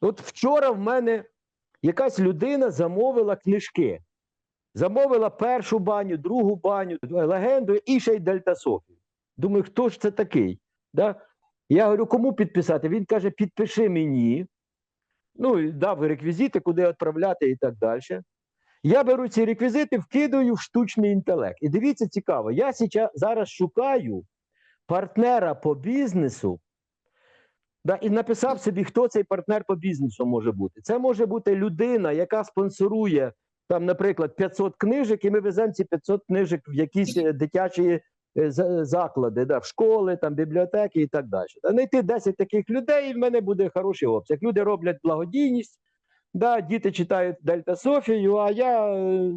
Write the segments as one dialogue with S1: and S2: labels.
S1: От вчора в мене якась людина замовила книжки. Замовила першу баню, другу баню, легенду і ще й Дельта Софію. Думаю, хто ж це такий? Да? Я говорю, кому підписати? Він каже, підпиши мені. Ну, і дав реквізити, куди відправляти і так далі. Я беру ці реквізити, вкидаю в штучний інтелект. І дивіться, цікаво, я зараз шукаю партнера по бізнесу, да, і написав собі, хто цей партнер по бізнесу може бути. Це може бути людина, яка спонсорує, там, наприклад, 500 книжок, і ми веземо ці 500 книжок в якісь е, дитячі е, заклади, да, в школи, там, бібліотеки і так далі. Та Знайти 10 таких людей, і в мене буде хороший обсяг. Люди роблять благодійність, да, діти читають Дельта Софію, а я е,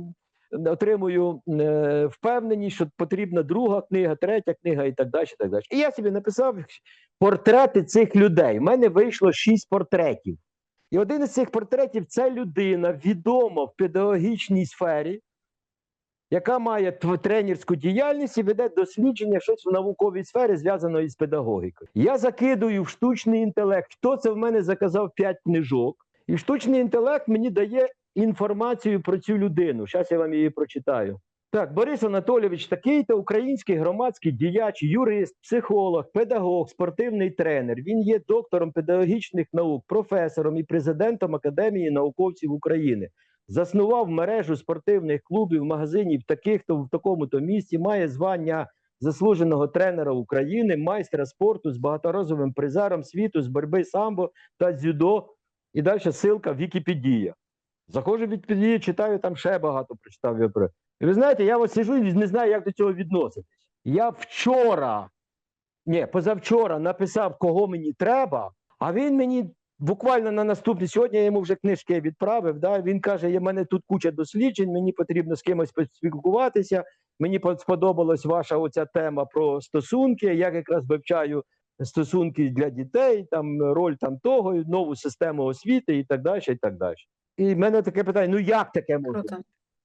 S1: отримую е, впевненість, що потрібна друга книга, третя книга і так далі. І, так далі. і я собі написав портрети цих людей. У мене вийшло шість портретів. І один із цих портретів це людина, відома в педагогічній сфері, яка має тренерську діяльність і веде дослідження щось в науковій сфері, зв'язаної з педагогікою. Я закидую в штучний інтелект, хто це в мене заказав 5 книжок, і штучний інтелект мені дає інформацію про цю людину. Зараз я вам її прочитаю. Так, Борис Анатолійович, такий-то український громадський діяч, юрист, психолог, педагог, спортивний тренер. Він є доктором педагогічних наук, професором і президентом Академії науковців України. Заснував мережу спортивних клубів, магазинів, таких то в такому-то місті, має звання заслуженого тренера України, майстра спорту з багаторазовим призером світу з боротьби самбо та дзюдо. І далі ссылка Вікіпедія. Заходжу в Вікіпедію, читаю там ще багато прочитав. і ви знаєте, я ось сижу і не знаю, як до цього відноситись. Я вчора, ні, позавчора написав, кого мені треба, а він мені буквально на наступний сьогодні я йому вже книжки відправив. Да? Він каже: у мене тут куча досліджень, мені потрібно з кимось поспілкуватися. Мені сподобалась ваша оця тема про стосунки. Я якраз вивчаю стосунки для дітей, там роль там того, нову систему освіти і так далі. І так далі. І в мене таке питання: ну як таке може?
S2: Круто.